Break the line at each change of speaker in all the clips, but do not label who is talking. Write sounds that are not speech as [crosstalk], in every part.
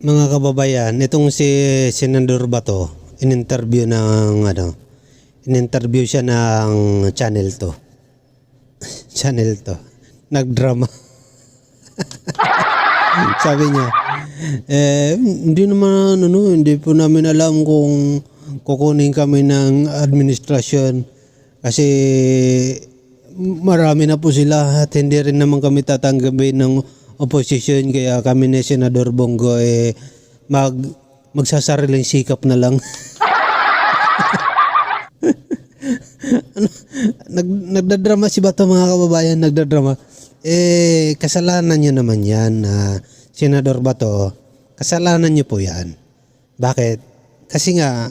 Mga kababayan, itong si Senador Bato, in-interview ng ano, in-interview siya ng channel to. [laughs] channel to. Nagdrama. [laughs] Sabi niya, eh, hindi naman, ano, hindi po namin alam kung kukunin kami ng administrasyon kasi marami na po sila at hindi rin naman kami tatanggapin ng opposition kaya kami ni Senador Bongo eh mag magsasariling sikap na lang. [laughs] ano, nag, nagdadrama si Bato mga kababayan, nagdadrama. Eh, kasalanan nyo naman yan na Senador Bato, kasalanan nyo po yan. Bakit? Kasi nga,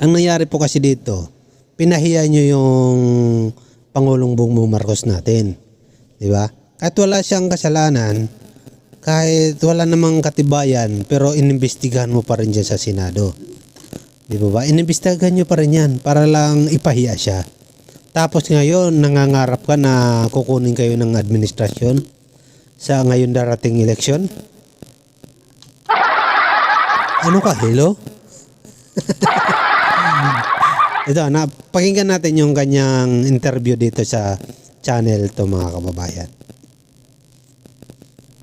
ang nangyari po kasi dito, pinahiya nyo yung Pangulong Bongbong Marcos natin. Di ba? Kahit wala siyang kasalanan, kahit wala namang katibayan, pero inimbestigahan mo pa rin dyan sa Senado. Di ba ba? Inimbestigahan nyo pa rin yan para lang ipahiya siya. Tapos ngayon, nangangarap ka na kukunin kayo ng administrasyon sa ngayon darating eleksyon? Ano ka, hello? [laughs] Ito, na, pakinggan natin yung kanyang interview dito sa channel to mga kababayan.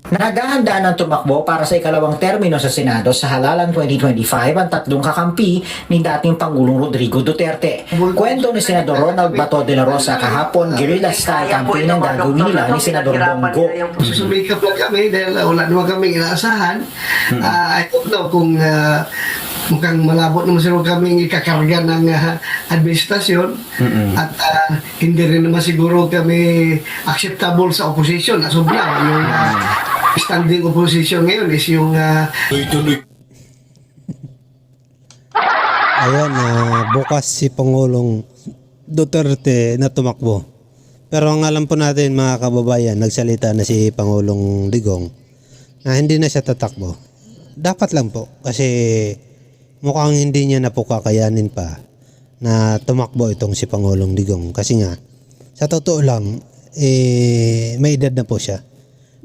Naghahanda ng tumakbo para sa ikalawang termino sa Senado sa halalan 2025 ang tatlong kakampi ni dating Pangulong Rodrigo Duterte. Kwento ni Senador Ronald Bato de la Rosa kahapon, guerrilla style campaign ang gagawin nila ni Senador Bongo.
Susumikap lang kami dahil uh, wala naman kami inaasahan. Ah, I don't know kung ah, mukhang malabot naman siguro kami ikakarga ng ah, administrasyon at ah, hindi rin naman siguro kami acceptable sa opposition. Asobla, yung ah, standing opposition ngayon is yung ah,
Ayan, ah, bukas si Pangulong Duterte na tumakbo. Pero ang alam po natin mga kababayan, nagsalita na si Pangulong Digong na hindi na siya tatakbo. Dapat lang po kasi mukhang hindi niya na po kakayanin pa na tumakbo itong si Pangulong Digong. Kasi nga, sa totoo lang, eh, may edad na po siya.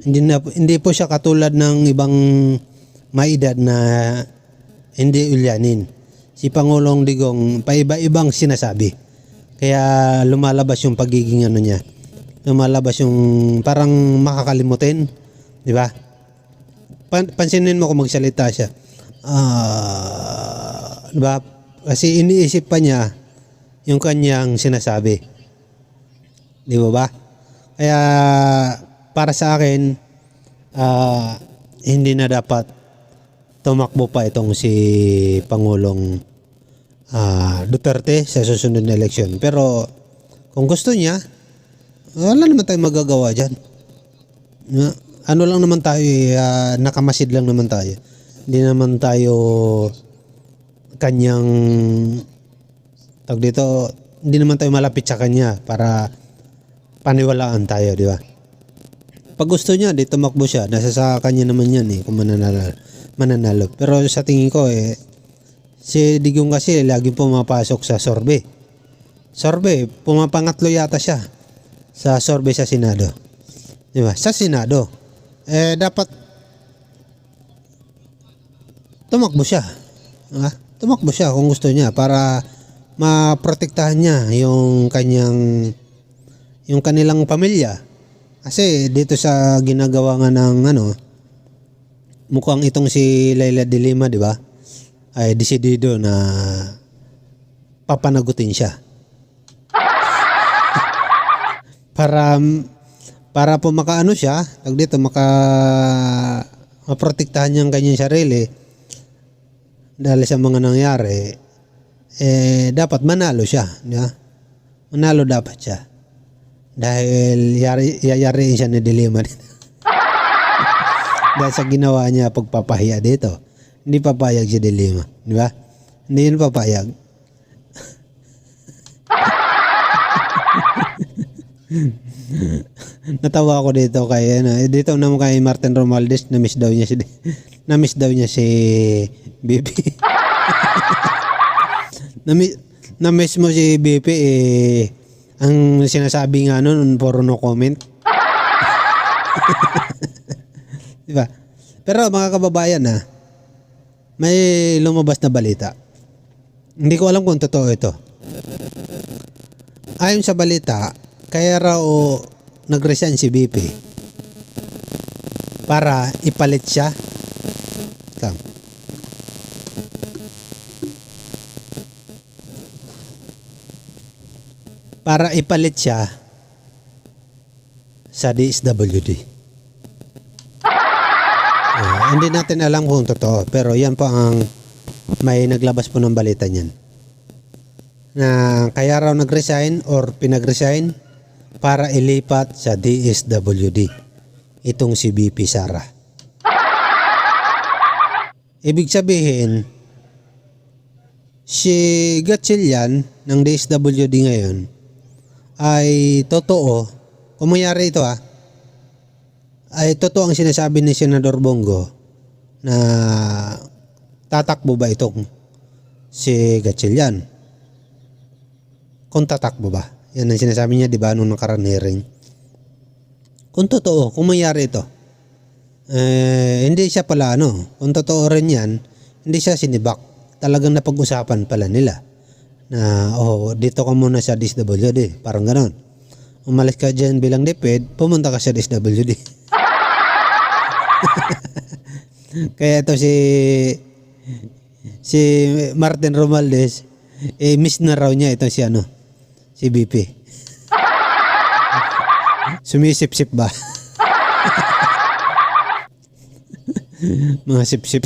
Hindi, na, hindi po siya katulad ng ibang may edad na hindi ulyanin. Si Pangulong Digong, paiba-ibang sinasabi. Kaya lumalabas yung pagiging ano niya. Lumalabas yung parang makakalimutin. Di ba? Pan- pansinin mo kung magsalita siya. Ah, di ba? Kasi iniisip pa niya yung kanyang sinasabi. Di ba ba? Kaya para sa akin, ah, hindi na dapat tumakbo pa itong si Pangulong ah, Duterte sa susunod na eleksyon. Pero kung gusto niya, wala naman tayong magagawa dyan. Ano lang naman tayo, ah, nakamasid lang naman tayo. Hindi naman tayo kanyang tag dito, hindi naman tayo malapit sa kanya para paniwalaan tayo, di ba? Pag gusto niya, di tumakbo siya. Nasa sa kanya naman yan eh, kung mananalo. mananalo. Pero sa tingin ko eh, si Digong kasi lagi pumapasok sa sorbe. Sorbe, pumapangatlo yata siya sa sorbe sa Senado. Di ba? Sa Senado. Eh, dapat tumakbo siya. Ha? Tumakbo siya kung gusto niya para maprotektahan niya yung kanyang yung kanilang pamilya. Kasi dito sa ginagawa nga ng ano, mukhang itong si Laila de Lima, di ba? Ay desidido na papanagutin siya. [laughs] para para po makaano siya, tag dito maka maprotektahan niya ang kanyang sarili dahil sa mga nangyari, eh dapat manalo siya, di ba? Manalo dapat siya. Dahil yari, yayariin siya ni Dilima. [laughs] dahil sa ginawa niya pagpapahiya dito. Hindi papayag si Dilima, di ba? Hindi yun papayag. [laughs] Natawa ako dito kay ano, eh, dito naman kay Martin Romualdez na miss daw niya si [laughs] na miss daw niya si BP. na, mi- na miss mo si BP eh ang sinasabi nga nun puro no comment. [laughs] Di ba? Pero mga kababayan ha, may lumabas na balita. Hindi ko alam kung totoo ito. Ayon sa balita, kaya raw nag-resign si BP para ipalit siya. Para ipalit siya sa DSWD. Ah, hindi natin alam kung totoo, pero yan po ang may naglabas po ng balita niyan. Na kaya raw nag-resign or pinag-resign para ilipat sa DSWD. Itong si BP Sara. Ibig sabihin, si Gatchilian ng DSWD ngayon ay totoo, kung mayari ito ah, ay totoo ang sinasabi ni Senador Bongo na tatakbo ba itong si Gatchilian? Kung tatakbo ba? Yan ang sinasabi niya, di ba, nung nakaraan hearing. Kung totoo, kung mayari ito, eh, hindi siya pala ano, kung totoo rin yan, hindi siya sinibak. Talagang napag-usapan pala nila na, oh, dito ka muna sa DSWD, parang ganon. Umalis ka dyan bilang DepEd, pumunta ka sa DSWD. [laughs] Kaya ito si si Martin Romualdez, eh, miss na raw niya ito si ano, si BP. [laughs] Sumisip-sip ba? [laughs] Mga sip-sip.